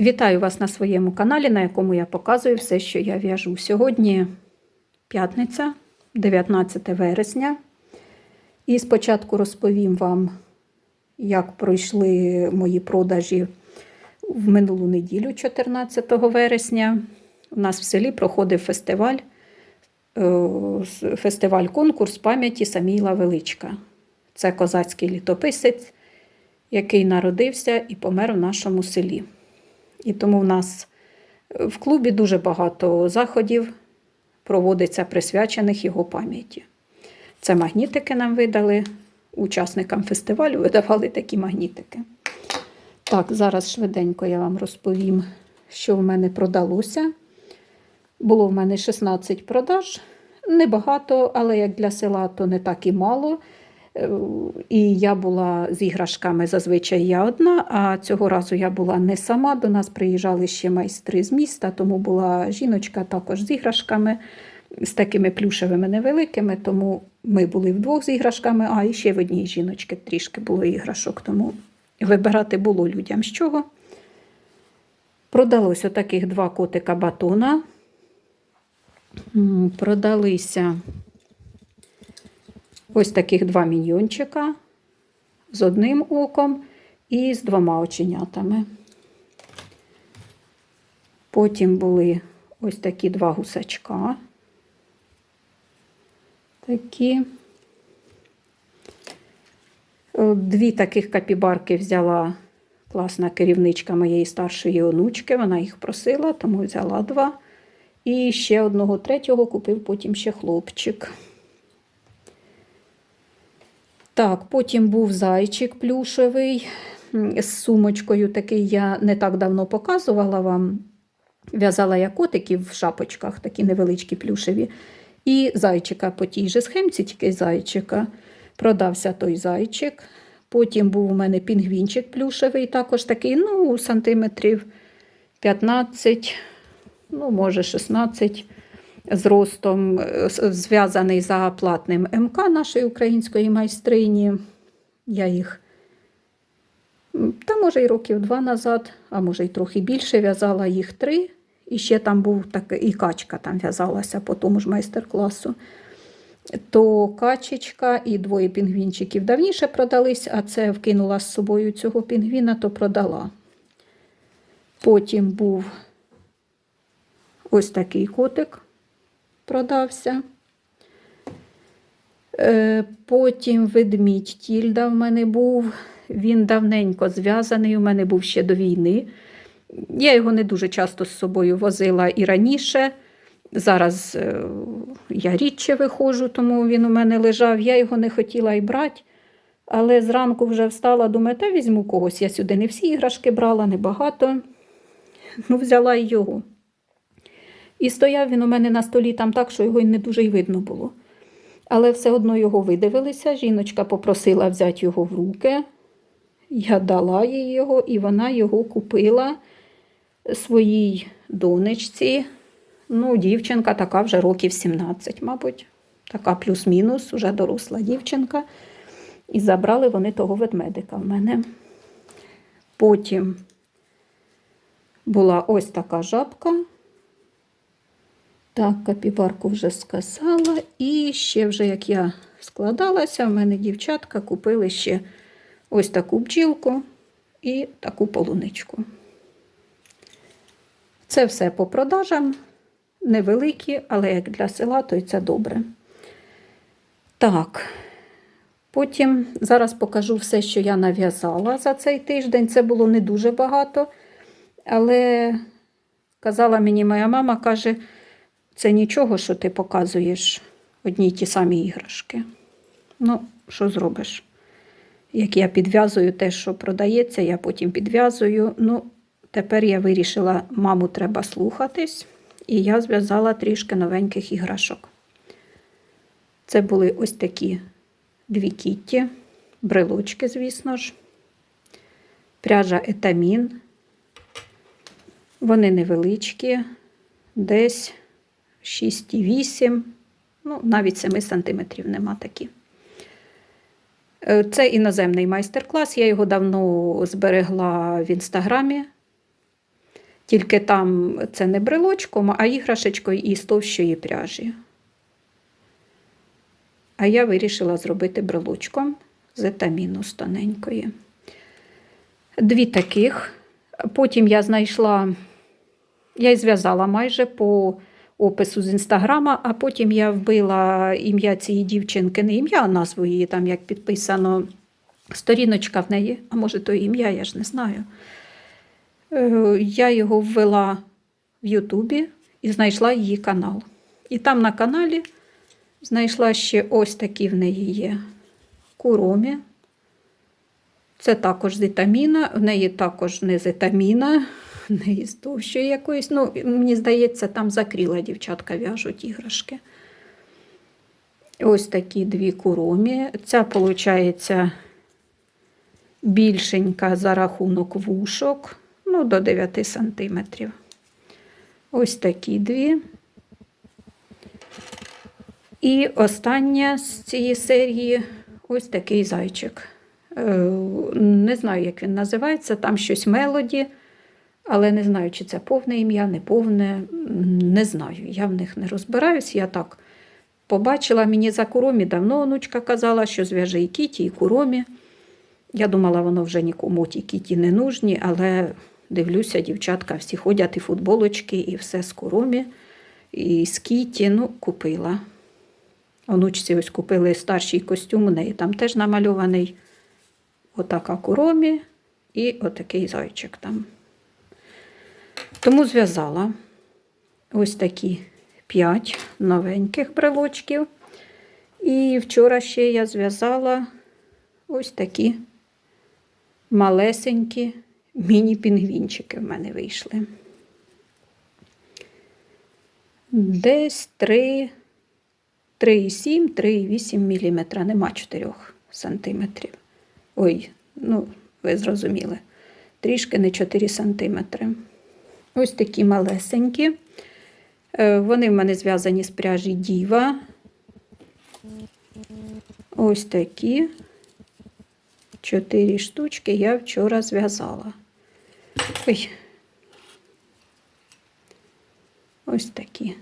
Вітаю вас на своєму каналі, на якому я показую все, що я в'яжу. Сьогодні п'ятниця, 19 вересня. І спочатку розповім вам, як пройшли мої продажі в минулу неділю, 14 вересня. У нас в селі проходив фестиваль, е, фестиваль-конкурс пам'яті Саміла Величка. Це козацький літописець, який народився і помер в нашому селі. І тому в нас в клубі дуже багато заходів проводиться присвячених його пам'яті. Це магнітики нам видали. Учасникам фестивалю видавали такі магнітики. Так, зараз швиденько я вам розповім, що в мене продалося. Було в мене 16 продаж. Небагато, але як для села, то не так і мало. І я була з іграшками зазвичай я одна, а цього разу я була не сама. До нас приїжджали ще майстри з міста, тому була жіночка також з іграшками, з такими плюшевими невеликими. Тому ми були вдвох з іграшками, а і ще в одній жіночки трішки було іграшок, тому вибирати було людям з чого. Продалось отаких два котика батона. Продалися ось таких два міньйончика з одним оком і з двома оченятами. Потім були ось такі два гусачка. Такі. Дві таких капібарки взяла класна керівничка моєї старшої онучки. Вона їх просила, тому взяла два. І ще одного третього купив потім ще хлопчик. Так, потім був зайчик плюшевий з сумочкою. Такий я не так давно показувала вам. В'язала я котиків в шапочках, такі невеличкі плюшеві. І зайчика по тій же схемці, тільки зайчика. Продався той зайчик. Потім був у мене пінгвінчик плюшевий, також такий, ну, сантиметрів 15, ну, може, 16 зростом, зв'язаний за платним МК нашої української майстрині. Я їх, та може, й років два назад, а може, й трохи більше, в'язала їх три. І ще там був так, і качка там в'язалася по тому ж майстер-класу. То качечка і двоє пінгвінчиків давніше продались, а це вкинула з собою цього пінгвіна, то продала. Потім був ось такий котик продався. Е, потім ведмідь тільда в мене був. Він давненько зв'язаний, у мене був ще до війни. Я його не дуже часто з собою возила і раніше. Зараз е, я рідше виходжу, тому він у мене лежав. Я його не хотіла й брати. Але зранку вже встала, думаю, та візьму когось. Я сюди не всі іграшки брала, небагато. Ну, взяла й його. І стояв він у мене на столі там так, що його й не дуже й видно було. Але все одно його видивилися. Жіночка попросила взяти його в руки. Я дала їй його, і вона його купила своїй донечці. Ну, дівчинка така вже років 17, мабуть. Така плюс-мінус, вже доросла дівчинка. І забрали вони того ведмедика в мене. Потім була ось така жабка. Так, капібарку вже сказала. І ще, вже, як я складалася, в мене дівчатка купили ще ось таку бджілку і таку полуничку. Це все по продажам. Невеликі, але як для села, то й це добре. Так, потім зараз покажу все, що я нав'язала за цей тиждень. Це було не дуже багато, але казала мені моя мама, каже, це нічого, що ти показуєш одні й ті самі іграшки. Ну, що зробиш? Як я підв'язую те, що продається, я потім підв'язую. Ну, тепер я вирішила, маму треба слухатись, і я зв'язала трішки новеньких іграшок. Це були ось такі дві кітті, брелочки, звісно ж, пряжа етамін. Вони невеличкі, десь 6,8, ну, навіть 7 сантиметрів нема такі. Е, Це іноземний майстер-клас. Я його давно зберегла в інстаграмі. Тільки там це не брелочком, а іграшечкою із товщої пряжі. А я вирішила зробити брелочком з етаміну з тоненької. Дві таких. Потім я знайшла, я й зв'язала майже по опису з інстаграма, а потім я вбила ім'я цієї дівчинки, не ім'я, а назву її, там як підписано, сторіночка в неї, а може то ім'я, я ж не знаю. Е, Я його ввела в Ютубі і знайшла її канал. І там на каналі знайшла ще ось такі в неї є куромі. Це також з етаміна, в неї також не з в неї з товщої якоїсь. Ну, мені здається, там закріла дівчатка в'яжуть іграшки. Ось такі дві куромі. Ця, виходить, більшенька за рахунок вушок, ну, до 9 сантиметрів. Ось такі дві. І остання з цієї серії ось такий зайчик. Е, Не знаю, як він називається, там щось мелоді, але не знаю, чи це повне ім'я, не повне. Не знаю. Я в них не розбираюсь. Я так побачила мені за куромі, давно онучка казала, що зв'яже і кіті, і куромі. Я думала, воно вже нікому ті кіті не нужні, але дивлюся, дівчатка всі ходять і футболочки, і все з куромі, і з кіті. Ну, купила. Онучці ось купили старший костюм, у неї там теж намальований отака куромі і отакий зайчик там. Тому зв'язала ось такі п'ять новеньких брелочків. І вчора ще я зв'язала ось такі малесенькі міні-пінгвінчики в мене вийшли. Десь 3, 3,7, 3,8 мм, нема 4 сантиметрів. Ой, ну, ви зрозуміли, трішки не 4 сантиметри. Ось такі малесенькі. Е, Вони в мене зв'язані з пряжі Діва. Ось такі. Чотири штучки я вчора зв'язала. Ой. Ось такі.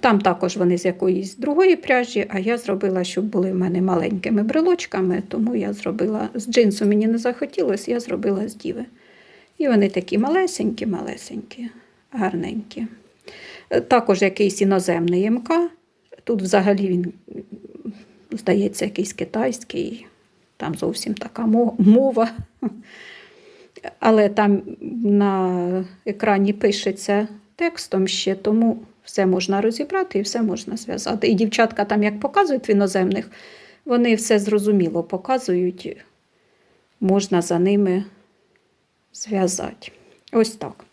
Там також вони з якоїсь другої пряжі, а я зробила, щоб були в мене маленькими брелочками, тому я зробила з джинсу мені не захотілося, я зробила з діви. І вони такі малесенькі, малесенькі, гарненькі. Е, Також якийсь іноземний МК. Тут взагалі він, здається, якийсь китайський, там зовсім така мова. Але там на екрані пишеться текстом ще, тому все можна розібрати і все можна зв'язати. І дівчатка там, як показують в іноземних, вони все зрозуміло показують, можна за ними зв'язати. Ось так.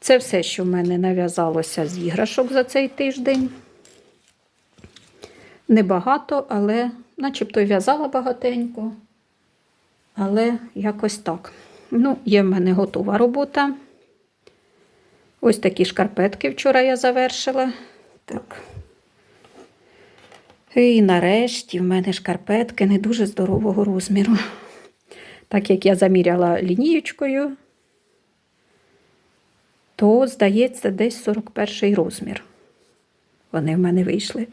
Це все, що в мене нав'язалося з іграшок за цей тиждень. Небагато, але начебто в'язала багатенько. Але якось так. Ну, є в мене готова робота. Ось такі шкарпетки вчора я завершила. Так. І нарешті в мене шкарпетки не дуже здорового розміру. Так як я заміряла лінієчкою, то, здається, десь 41 розмір. Вони в мене вийшли.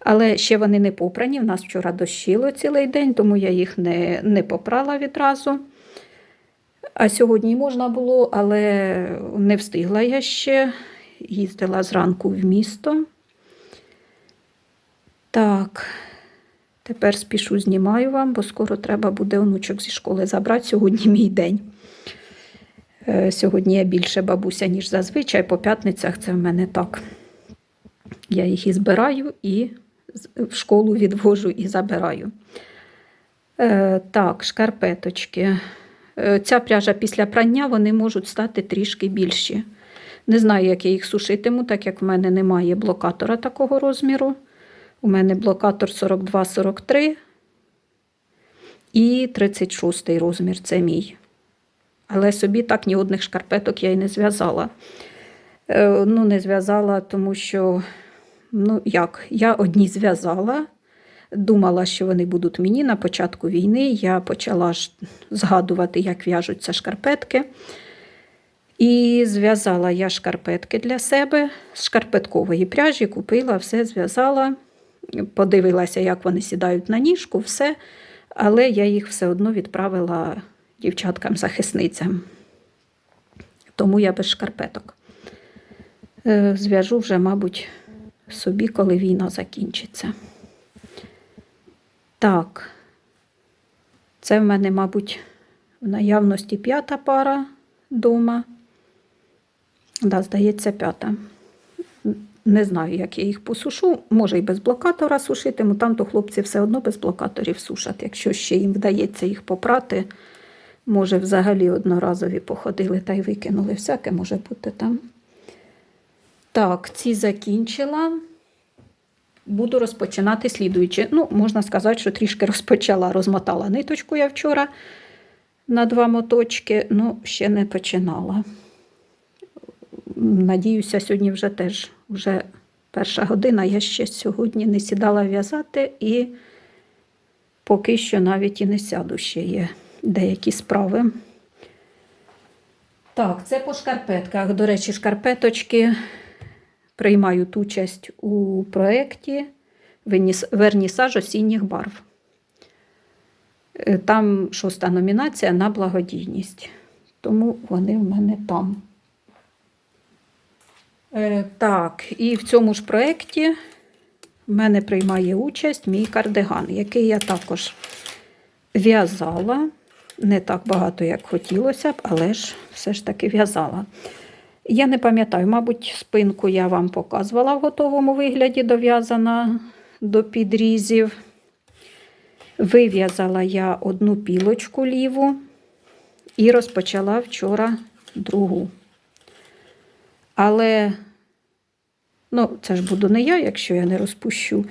Але ще вони не попрані. В нас вчора дощило цілий день, тому я їх не, не попрала відразу. А сьогодні можна було, але не встигла я ще. Їздила зранку в місто. Так, тепер спішу знімаю вам, бо скоро треба буде онучок зі школи забрати. Сьогодні мій день. Е, Сьогодні я більше бабуся, ніж зазвичай. По п'ятницях це в мене так. Я їх і збираю, і в школу відвожу і забираю. Е, так, шкарпеточки. Е, Ця пряжа після прання вони можуть стати трішки більші. Не знаю, як я їх сушитиму, так як в мене немає блокатора такого розміру. У мене блокатор 42-43 і 36 розмір це мій. Але собі так ні одних шкарпеток я й не зв'язала. Е, ну, не зв'язала, тому що, ну як, я одні зв'язала, думала, що вони будуть мені на початку війни. Я почала ж згадувати, як в'яжуться шкарпетки. І зв'язала я шкарпетки для себе з шкарпеткової пряжі, купила, все зв'язала, подивилася, як вони сідають на ніжку, все. Але я їх все одно відправила дівчаткам-захисницям. Тому я без шкарпеток. Е, Зв'яжу вже, мабуть, собі, коли війна закінчиться. Так, це в мене, мабуть, в наявності п'ята пара дома. Да, здається, п'ята. Не знаю, як я їх посушу. Може, і без блокатора сушитиму. Там то хлопці все одно без блокаторів сушать. Якщо ще їм вдається їх попрати, може, взагалі одноразові походили та й викинули. Всяке може бути там. Так, ці закінчила. Буду розпочинати слідуючи. Ну, можна сказати, що трішки розпочала, розмотала ниточку я вчора на два моточки, ну, ще не починала. Надіюся, сьогодні вже теж вже перша година. Я ще сьогодні не сідала в'язати і поки що навіть і не сяду ще є деякі справи. Так, це по шкарпетках. До речі, шкарпеточки приймають участь у проєкті Вернісаж осінніх барв. Е, Там шоста номінація на благодійність. Тому вони в мене там. Е, Так, і в цьому ж проєкті в мене приймає участь мій кардиган, який я також в'язала. Не так багато, як хотілося б, але ж все ж таки в'язала. Я не пам'ятаю, мабуть, спинку я вам показувала в готовому вигляді, дов'язана до підрізів. Вив'язала я одну пілочку ліву і розпочала вчора другу. Але, ну, це ж буду не я, якщо я не розпущу.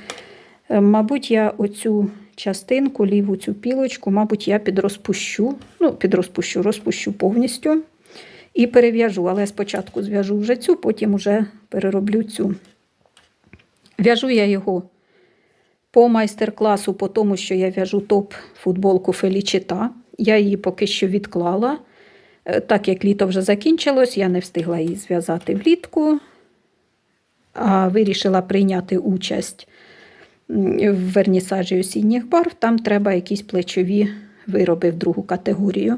Е, Мабуть, я оцю частинку, ліву цю пілочку, мабуть, я підрозпущу. Ну, підрозпущу, розпущу повністю і перев'яжу. Але спочатку зв'яжу вже цю, потім вже перероблю цю. В'яжу я його по майстер-класу, по тому, що я в'яжу топ-футболку Фелічита. Я її поки що відклала. Е, Так як літо вже закінчилось, я не встигла її зв'язати влітку, вирішила прийняти участь в вернісажі осінніх барв. Там треба якісь плечові вироби в другу категорію.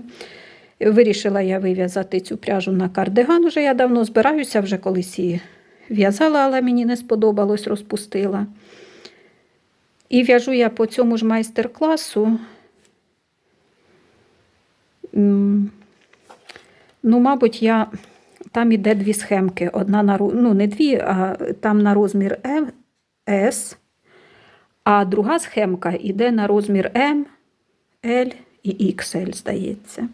Вирішила я вив'язати цю пряжу на кардиган. Уже я давно збираюся, вже колись її в'язала, але мені не сподобалось, розпустила. І в'яжу я по цьому ж майстер-класу. Ну, мабуть, я там іде дві схемки. Одна на ну, не дві, а там на розмір М, С, а друга схемка йде на розмір М, L і XL, здається.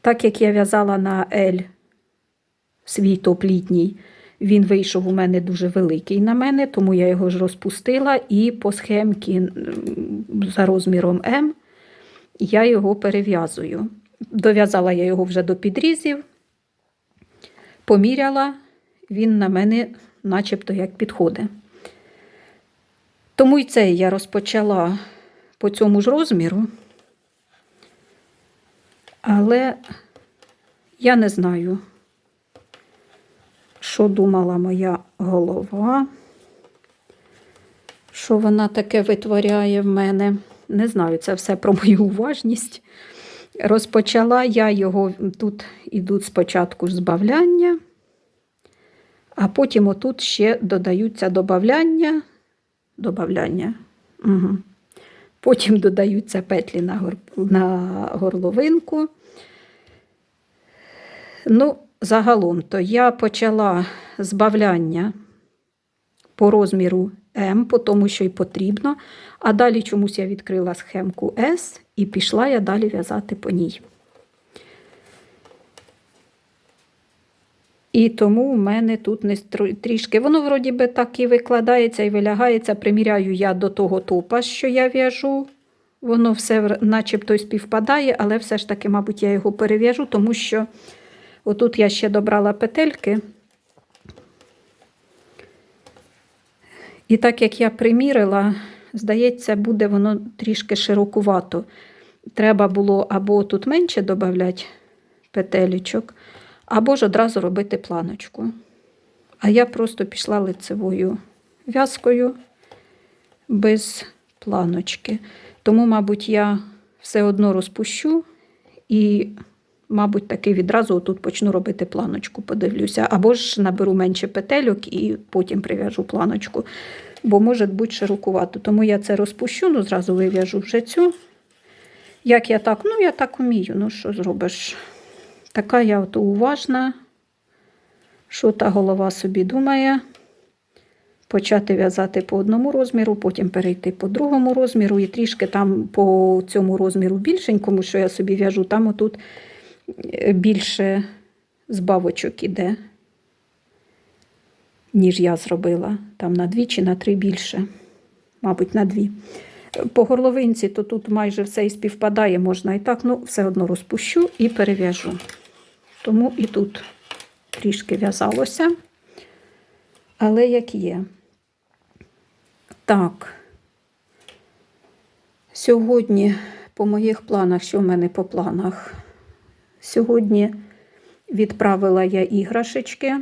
Так як я в'язала на L свій топ він вийшов у мене дуже великий на мене, тому я його ж розпустила і по схемці за розміром М я його перев'язую. Дов'язала я його вже до підрізів, поміряла, він на мене начебто як підходить. Тому і цей я розпочала по цьому ж розміру. Але я не знаю, що думала моя голова, що вона таке витворяє в мене. Не знаю, це все про мою уважність. Розпочала я його, тут ідуть спочатку збавляння, а потім отут ще додаються добавляння. Добавляння. Угу. Потім додаються петлі на, гор... на горловинку. Ну, загалом, то я почала збавляння по розміру М, по тому, що й потрібно. А далі чомусь я відкрила схемку С і пішла я далі в'язати по ній. І тому в мене тут не трішки. Воно вроді би так і викладається і вилягається. Приміряю я до того топа, що я в'яжу. Воно все начебто співпадає, але все ж таки, мабуть, я його перев'яжу, тому що отут я ще добрала петельки. І так як я примірила, здається, буде воно трішки широкувато. Треба було або тут менше додати петелечок, або ж одразу робити планочку. А я просто пішла лицевою в'язкою без планочки. Тому, мабуть, я все одно розпущу і, мабуть, таки відразу тут почну робити планочку, подивлюся. Або ж наберу менше петельок і потім прив'яжу планочку, бо може бути широкувато. Тому я це розпущу, ну зразу вив'яжу вже цю. Як я так? Ну, я так вмію, ну що зробиш? Така я от уважна, що та голова собі думає. Почати в'язати по одному розміру, потім перейти по другому розміру, і трішки там по цьому розміру більшенькому, що я собі в'яжу, там отут більше збавочок іде, ніж я зробила. Там на дві чи на три більше, мабуть, на дві. По горловинці, то тут майже все і співпадає, можна і так, ну все одно розпущу і перев'яжу. Тому і тут трішки в'язалося. Але як є. Так. Сьогодні по моїх планах, що в мене по планах? Сьогодні відправила я іграшечки. Е,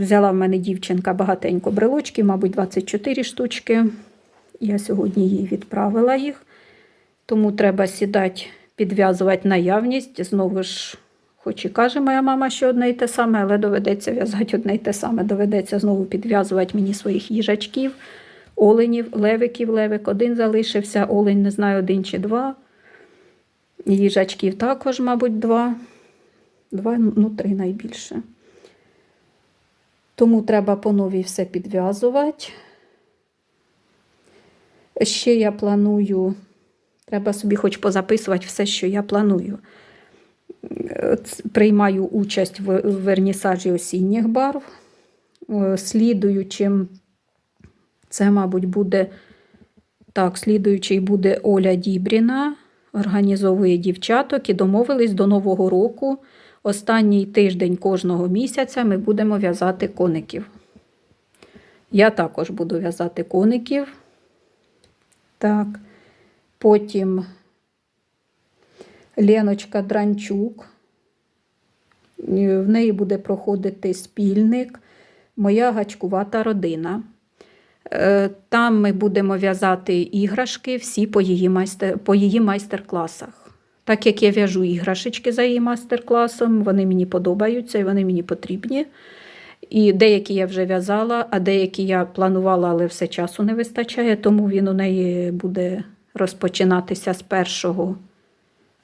Взяла в мене дівчинка багатенько брелочків, мабуть, 24 штучки. Я сьогодні їй відправила їх. Тому треба сідати, підв'язувати наявність. Знову ж, хоч і каже моя мама, що одне й те саме, але доведеться в'язати одне й те саме. Доведеться знову підв'язувати мені своїх їжачків, оленів, левиків, левик один залишився, олень, не знаю, один чи два. Їжачків також, мабуть, два. Два, ну, три найбільше. Тому треба по новій все підв'язувати. Ще я планую, треба собі хоч позаписувати все, що я планую. Приймаю участь в в вернісажі осінніх барв. Е, Слідуючим, це, мабуть, буде так, слідуючий буде Оля Дібріна, організовує дівчаток і домовились до Нового року. Останній тиждень кожного місяця ми будемо в'язати коників. Я також буду в'язати коників. Так. Потім Леночка Дранчук. В неї буде проходити спільник Моя гачкувата родина. Е, Там ми будемо в'язати іграшки всі по її, майстер, по її майстер-класах. Так як я в'яжу іграшечки за її майстер-класом, вони мені подобаються і вони мені потрібні. І деякі я вже в'язала, а деякі я планувала, але все часу не вистачає, тому він у неї буде розпочинатися з 1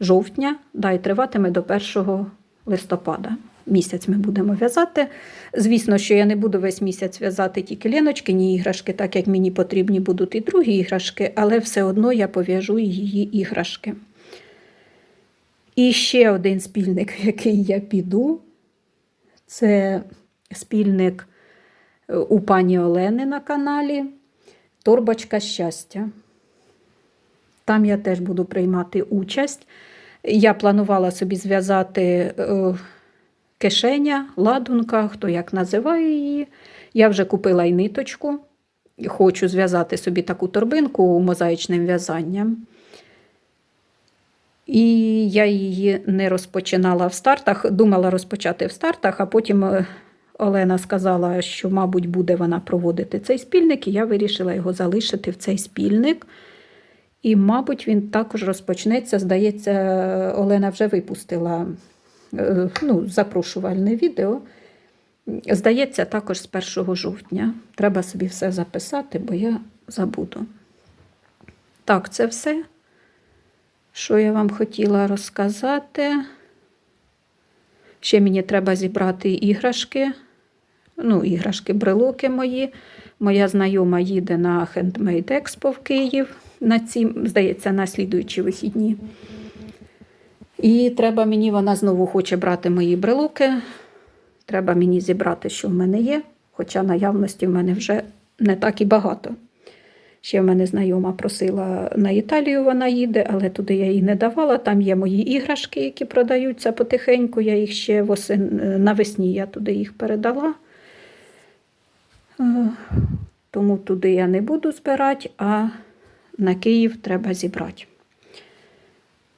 жовтня, да, і триватиме до 1 листопада. Місяць ми будемо в'язати. Звісно, що я не буду весь місяць в'язати тільки ліночкині іграшки, так як мені потрібні будуть і другі іграшки, але все одно я пов'яжу її іграшки. І ще один спільник, в який я піду, це спільник е, у пані Олени на каналі Торбочка щастя. Там я теж буду приймати участь. Я планувала собі зв'язати е, кишеня, ладунка, хто як називає її. Я вже купила і ниточку. Хочу зв'язати собі таку торбинку мозаїчним в'язанням. І я її не розпочинала в стартах, думала розпочати в стартах, а потім е, Олена сказала, що, мабуть, буде вона проводити цей спільник, і я вирішила його залишити в цей спільник. І, мабуть, він також розпочнеться. Здається, Олена вже випустила ну, запрошувальне відео. Здається, також з 1 жовтня. Треба собі все записати, бо я забуду. Так, це все, що я вам хотіла розказати. Ще мені треба зібрати іграшки. Ну, іграшки, брелоки мої. Моя знайома їде на Handmade Expo в Київ на ці, здається, на слідуючі вихідні. І треба мені, вона знову хоче брати мої брелоки. Треба мені зібрати, що в мене є, хоча наявності в мене вже не так і багато. Ще в мене знайома просила на Італію, вона їде, але туди я їй не давала. Там є мої іграшки, які продаються потихеньку. Я їх ще восен... навесні я туди їх передала. Е, Тому туди я не буду збирати, а на Київ треба зібрати.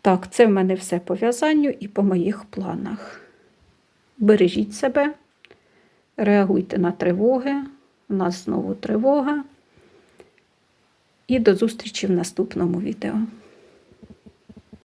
Так, це в мене все по в'язанню і по моїх планах. бережіть себе, реагуйте на тривоги. У нас знову тривога. І до зустрічі в наступному відео.